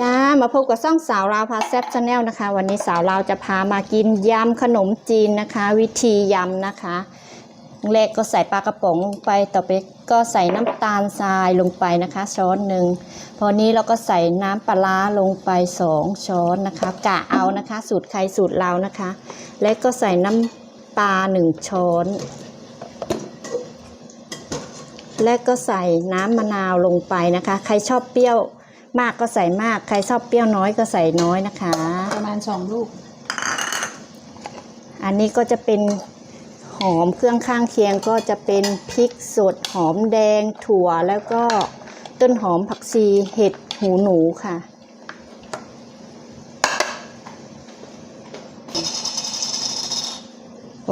จ้ามาพบกับซ่องสาวลาวพาแซบชาแนลนะคะ วันนี้สาวลาวจะพามากินยำขนมจีนนะคะ วิธียำนะคะแรกก็ใส่ปลากระป๋องลงไปต่อไปก็ใส่น้ำตาลทรายลงไปนะคะ ช้อนหนึ่งพอนี้เราก็ใส่น้ำปลาร้าลงไปสองช้อนนะคะกะเอานะคะ สูตรใครสูตรเรานะคะ และก็ใส่น้ำปลาหนึ่งช้อน และก็ใส่น้ำมะนาวลงไปนะคะ ใครชอบเปรี้ยว มากก็ใส่มาก ใครชอบเปรี้ยวน้อยก็ใส่น้อยนะคะ ประมาณสองลูก อันนี้ก็จะเป็นหอมเครื่องข้างเคียงก็จะเป็นพริกสดหอมแดงถั่วแล้วก็ต้นหอมผักชีเห็ดหูหนูค่ะ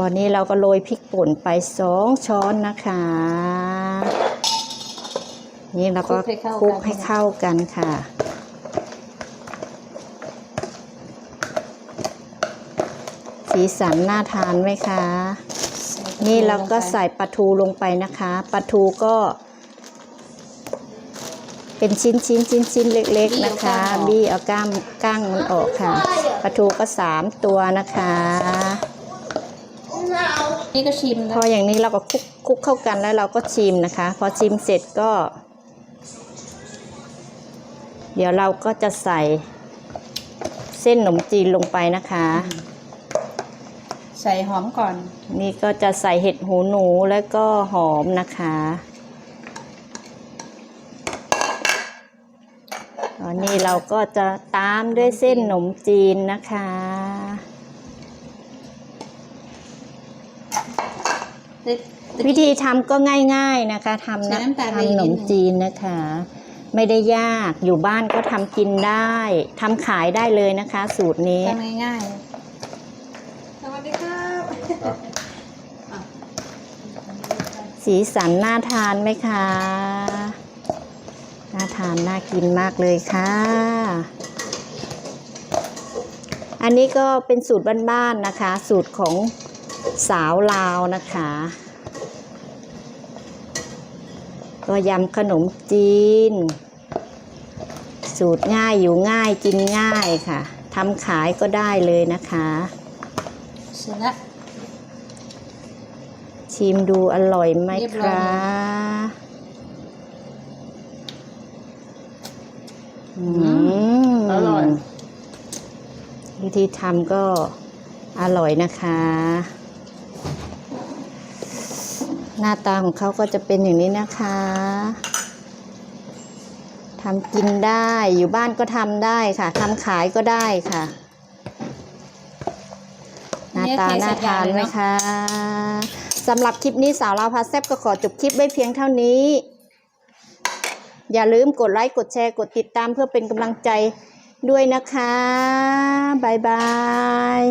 วันนี้เราก็โรยพริกป่นไปสองช้อนนะคะ นี่เราก็คลุกให้เข้ากันค่ะ สีสันน่าทานไหมคะ นี่เราก็ใส่ปลาทูลงไปนะคะปลาทูก็ เป็นชิ้นชิ้นชิ้นชิ้นเล็ก ๆ นะคะ บี้เอาก้ามก้างมันออกค่ะปลาทูก็สามตัวนะคะนี่ก็ชิมพนะออย่างนี้เราก็คลุกคลุกเข้ากันแล้วเราก็ชิมนะคะ พอชิมเสร็จก็ เดี๋ยวเราก็จะใส่เส้นขนมจีนลงไปนะคะ ใส่หอมก่อน นี่ก็จะใส่เห็ดหูหนูแล้วก็หอมนะคะตอนนี้เราก็จะตามด้วยเส้นขนมจีนนะคะ วิธีทำก็ง่ายๆนะคะทำใส่นะน้ำตาลทำขนมจีนนะคะ ไม่ได้ยากอยู่บ้านก็ทำกินได้ทำขายได้เลยนะคะ สูตรนี้ ทำง่ายๆ สวัสดีครับสีสันน่าทานไหมคะ น่าทานน่ากินมากเลยค่ะ อันนี้ก็เป็นสูตรบ้านๆนะคะ สูตรของสาวลาวนะคะ ก็ยำขนมจีน สูตรง่ายอยู่ง่ายกินง่ายค่ะทำขายก็ได้เลยนะคะเสร็จแล้วชิมดูอร่อยไหมเรียบคร้อยรับอืมอร่อยวิธีทำก็อร่อยนะคะ หน้าตาของเขาก็จะเป็นอย่างนี้นะคะ ทำกินได้อยู่บ้านก็ทำได้ค่ะทำขายก็ได้ค่ะ หน้าตาน่าทานไหมคะสำหรับคลิปนี้สาวลาวพาแซบก็ขอจบคลิปไว้เพียงเท่านี้ อย่าลืมกดไลค์กดแชร์กดติดตามเพื่อเป็นกำลังใจด้วยนะคะ บ๊ายบาย